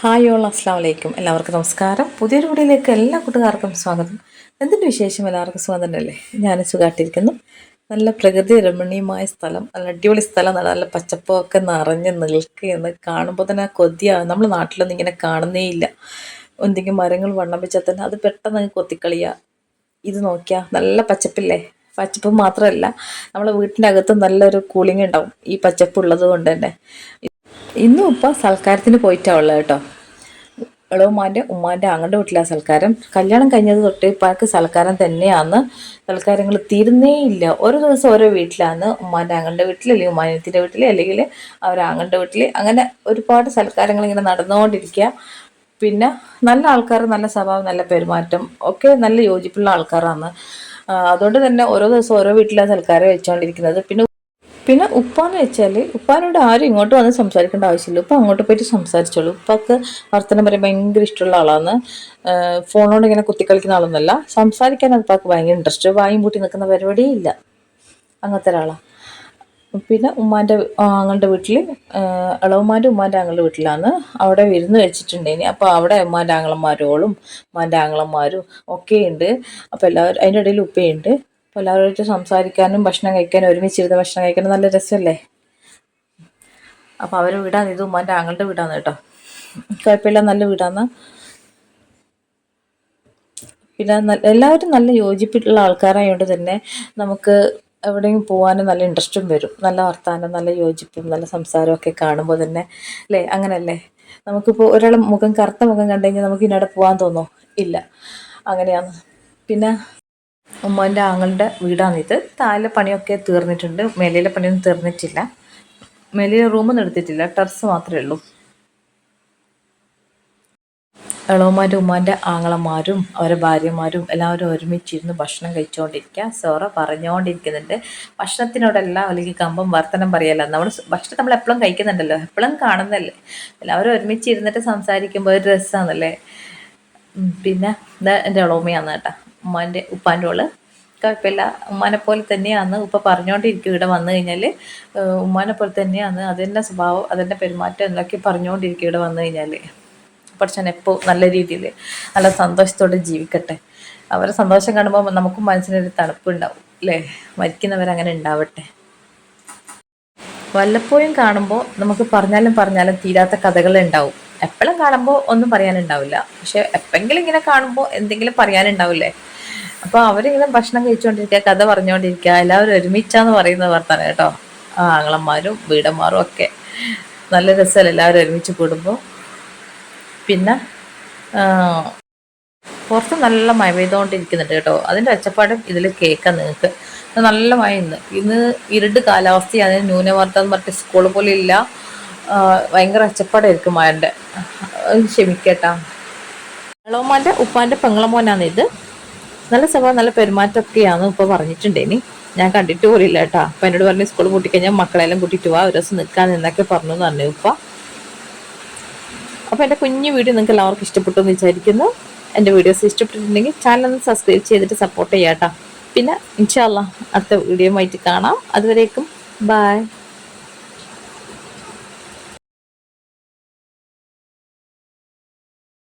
Hi all അസ്സാം വലൈക്കും എല്ലാവർക്കും നമസ്കാരം. പുതിയൊരു വീഡിയോയിലേക്ക് എല്ലാ കൂട്ടുകാർക്കും സ്വാഗതം. എന്തിന്റെ വിശേഷം? എല്ലാവർക്കും സുഖം തന്നെയല്ലേ? ഞാൻ സുഖമായിട്ടിരിക്കുന്നു നല്ല പ്രകൃതി രമണീയമായ സ്ഥലം നല്ല അടിപൊളി സ്ഥലം നല്ല പച്ചപ്പൊക്കെ നിറഞ്ഞ് നിൽക്കുകയെന്ന് കാണുമ്പോൾ തന്നെ കൊതിയാണ് നമ്മൾ നാട്ടിലൊന്നും ഇങ്ങനെ കാണുന്നേ ഇല്ല. എന്തെങ്കിലും മരങ്ങൾ വണ്ണം വെച്ചാൽ തന്നെ അത് പെട്ടെന്ന് അങ്ങ് കൊത്തിക്കളിയുക ഇത് നോക്കിയാൽ നല്ല പച്ചപ്പില്ലേ? പച്ചപ്പ് മാത്രമല്ല നമ്മളെ വീട്ടിന്റെ അകത്ത് നല്ലൊരു കൂളിംഗ് ഉണ്ടാവും ഈ പച്ചപ്പ് ഉള്ളത് കൊണ്ട് തന്നെ. ഇന്നും ഉപ്പ സൽക്കാരത്തിന് പോയിട്ടാ ഉള്ളത് കേട്ടോ. ഇളവുമാന്റെ ഉമ്മാന്റെ അങ്ങോട്ട് വീട്ടിലാണ് സൽക്കാരം. കല്യാണം കഴിഞ്ഞത് തൊട്ട് ഇപ്പാർക്ക് സൽക്കാരം തന്നെയാണ് സൽക്കാരങ്ങൾ തീരുന്നേ ഇല്ല. ഓരോ ദിവസം ഓരോ വീട്ടിലാണ് ഉമ്മാന്റെ അങ്ങന്റെ വീട്ടിൽ അല്ലെങ്കിൽ ഉമ്മാനത്തിന്റെ വീട്ടിൽ അല്ലെങ്കിൽ അവർ അങ്ങന്റെ വീട്ടിൽ അങ്ങനെ ഒരുപാട് സൽക്കാരങ്ങൾ ഇങ്ങനെ നടന്നുകൊണ്ടിരിക്കുക പിന്നെ നല്ല ആൾക്കാർ നല്ല സ്വഭാവം നല്ല പെരുമാറ്റം ഒക്കെ നല്ല യോജിപ്പുള്ള ആൾക്കാരാണ് അതുകൊണ്ട് തന്നെ ഓരോ ദിവസം ഓരോ വീട്ടിലാണ് സൽക്കാരം വെച്ചുകൊണ്ടിരിക്കുന്നത് പിന്നെ പിന്നെ ഉപ്പാന്ന് വെച്ചാൽ ഉപ്പാനോട് ആരും ഇങ്ങോട്ട് വന്ന് സംസാരിക്കേണ്ട ആവശ്യമില്ല. ഉപ്പ അങ്ങോട്ട് പോയിട്ട് സംസാരിച്ചോളൂ. ഉപ്പാക്ക് വർത്തനം പറയാൻ ഭയങ്കര ഇഷ്ടമുള്ള ആളാണ് ഫോണോട് ഇങ്ങനെ കുത്തിക്കളിക്കുന്ന ആളൊന്നുമല്ല സംസാരിക്കാൻ ഉപ്പാക്ക് ഭയങ്കര ഇൻട്രസ്റ്റ് വായും പൂട്ടി നിൽക്കുന്ന പരിപാടിയേ ഇല്ല. അങ്ങനത്തെ ഒരാളാണ് പിന്നെ ഉമ്മാന്റെ ആങ്ങളുടെ വീട്ടിൽ ഇളവുമാന്റെ ഉമ്മാന്റെ ആങ്ങളുടെ വീട്ടിലാണ് അവിടെ വിരുന്ന് വെച്ചിട്ടുണ്ടേനി അപ്പോൾ അവിടെ ഉമ്മാന്റെ ആങ്ങളന്മാരോളും ഉമ്മാന്റെ ആങ്ങളന്മാരും ഒക്കെ ഉണ്ട്. അപ്പോൾ എല്ലാവരും അതിന്റെ ഇടയിൽ ഉപ്പയുണ്ട്. എല്ലാവരുമായിട്ട് സംസാരിക്കാനും ഭക്ഷണം കഴിക്കാനും ഒരുമിച്ചിരുന്ന് ഭക്ഷണം കഴിക്കാനും നല്ല രസമല്ലേ? അപ്പോൾ അവരെ വീടാണ് ഇത് ഉമ്മാന്റെ ആങ്ങളുടെ വീടാണ് കേട്ടോ. കുഴപ്പമില്ല നല്ല വീടാണ്. പിന്നെ എല്ലാവരും നല്ല യോജിപ്പിട്ടുള്ള ആൾക്കാരായതുകൊണ്ട് തന്നെ നമുക്ക് എവിടെയും പോകാനും നല്ല ഇൻട്രസ്റ്റും വരും. നല്ല വർത്താനം നല്ല യോജിപ്പും നല്ല സംസാരമൊക്കെ കാണുമ്പോൾ തന്നെ. അല്ലേ? അങ്ങനല്ലേ? നമുക്കിപ്പോൾ ഒരാൾ മുഖം കറുത്ത മുഖം കണ്ടു കഴിഞ്ഞാൽ നമുക്ക് ഇന്നടെ പോകാൻ തോന്നോ? ഇല്ല. അങ്ങനെയാണ്. പിന്നെ ഉമ്മാന്റെ ആങ്ങളുടെ വീടാണിത് താഴെ പണിയൊക്കെ തീർന്നിട്ടുണ്ട്. മേലയിലെ പണിയൊന്നും തീർന്നിട്ടില്ല. മേലെ റൂമൊന്നും എടുത്തിട്ടില്ല. ടെറസ് മാത്രമേ ഉള്ളൂ. ഇളവന്മാരുടെ ഉമ്മാന്റെ ആങ്ങളമാരും അവരെ ഭാര്യമാരും എല്ലാവരും ഒരുമിച്ചിരുന്ന് ഭക്ഷണം കഴിച്ചുകൊണ്ടിരിക്കുക സോറ പറഞ്ഞുകൊണ്ടിരിക്കുന്നുണ്ട് ഭക്ഷണത്തിനോടല്ല അല്ലെങ്കിൽ കമ്പം വർത്തനം പറയല്ല. നമ്മൾ ഭക്ഷണം നമ്മൾ എപ്പോഴും കഴിക്കുന്നുണ്ടല്ലോ. എപ്പോഴും കാണുന്നതല്ലേ. എല്ലാവരും ഒരുമിച്ചിരുന്നിട്ട് സംസാരിക്കുമ്പോൾ ഒരു രസമാണല്ലേ പിന്നെ എന്റെ ഇളവമ്മയാണ് കേട്ടോ. ഉമ്മാന്റെ ഉപ്പാന്റെ ഓൾ കുഴപ്പമില്ല. ഉമ്മാനെ പോലെ തന്നെയാണ് ഉപ്പ പറഞ്ഞുകൊണ്ടിരിക്കും ഇവിടെ വന്നു കഴിഞ്ഞാൽ ഉമ്മാനെ പോലെ തന്നെയാണ് അതിന്റെ സ്വഭാവം അതിന്റെ പെരുമാറ്റം എന്നൊക്കെ പറഞ്ഞുകൊണ്ടിരിക്കും ഇവിടെ വന്നു കഴിഞ്ഞാൽ. പഠിച്ചാൻ എപ്പോൾ നല്ല രീതിയിൽ നല്ല സന്തോഷത്തോടെ ജീവിക്കട്ടെ. അവരെ സന്തോഷം കാണുമ്പോൾ നമുക്കും മനസ്സിനൊരു തണുപ്പുണ്ടാവും അല്ലേ? മരിക്കുന്നവരങ്ങനെ ഉണ്ടാവട്ടെ. വല്ലപ്പോഴും കാണുമ്പോൾ നമുക്ക് പറഞ്ഞാലും പറഞ്ഞാലും തീരാത്ത കഥകൾ ഉണ്ടാവും. എപ്പോഴും കാണുമ്പോൾ ഒന്നും പറയാനുണ്ടാവില്ല. പക്ഷെ എപ്പെങ്കിലും ഇങ്ങനെ കാണുമ്പോൾ എന്തെങ്കിലും പറയാനുണ്ടാവില്ലേ? അപ്പോൾ അവരിങ്ങനെ ഭക്ഷണം കഴിച്ചുകൊണ്ടിരിക്കുക കഥ പറഞ്ഞുകൊണ്ടിരിക്കുക എല്ലാവരും ഒരുമിച്ചാന്ന് പറയുന്നത് വർത്താനം കേട്ടോ. ആങ്ങളന്മാരും വീടന്മാരും ഒക്കെ. നല്ല രസമല്ല എല്ലാവരും ഒരുമിച്ച് കൂടുമ്പോൾ പിന്നെ പുറത്ത് നല്ല മഴ പെയ്തുകൊണ്ടിരിക്കുന്നുണ്ട് കേട്ടോ. അതിന്റെ ഒച്ചപ്പാടും ഇതിൽ കേൾക്കാം നിങ്ങൾക്ക്. നല്ല മഴ ഇന്ന്. ഇന്ന് ഇരുട് കാലാവസ്ഥയാണ്. ന്യൂനമർദ്ദം എന്ന് പറഞ്ഞിട്ട് സ്കൂൾ പോലും ഇല്ല. ഭയങ്കര ഒച്ചപ്പാടായിരിക്കും മഴന്റെ ക്ഷമിക്കട്ടാ ഇളവന്മാന്റെ ഉപ്പാന്റെ പെങ്ങളമോനാണ് ഇത്. നല്ല സ്വഭാവം നല്ല പെരുമാറ്റമൊക്കെയാണ് ഇപ്പോൾ പറഞ്ഞിട്ടുണ്ടേനി ഞാൻ കണ്ടിട്ട് പോലില്ല കേട്ടാ. അപ്പം എന്നോട് പറഞ്ഞു സ്കൂൾ കൂട്ടിക്കഴിഞ്ഞാൽ മക്കളെല്ലാം കൂട്ടിയിട്ട് പോവാ ഒരു ദിവസം നിൽക്കാൻ എന്നൊക്കെ പറഞ്ഞു എന്ന് പറഞ്ഞു ഉപ്പ അപ്പോൾ എന്റെ കുഞ്ഞു വീഡിയോ നിങ്ങൾക്ക് എല്ലാവർക്കും ഇഷ്ടപ്പെട്ടു എന്ന് വിചാരിക്കുന്നു. എന്റെ വീഡിയോസ് ഇഷ്ടപ്പെട്ടിട്ടുണ്ടെങ്കിൽ ചാനൽ ഒന്ന് സബ്സ്ക്രൈബ് ചെയ്തിട്ട് സപ്പോർട്ട് ചെയ്യാം കേട്ടോ. പിന്നെ ഇൻഷാല്ല അടുത്ത വീഡിയോ ആയിട്ട് കാണാം. അതുവരേക്കും ബായ്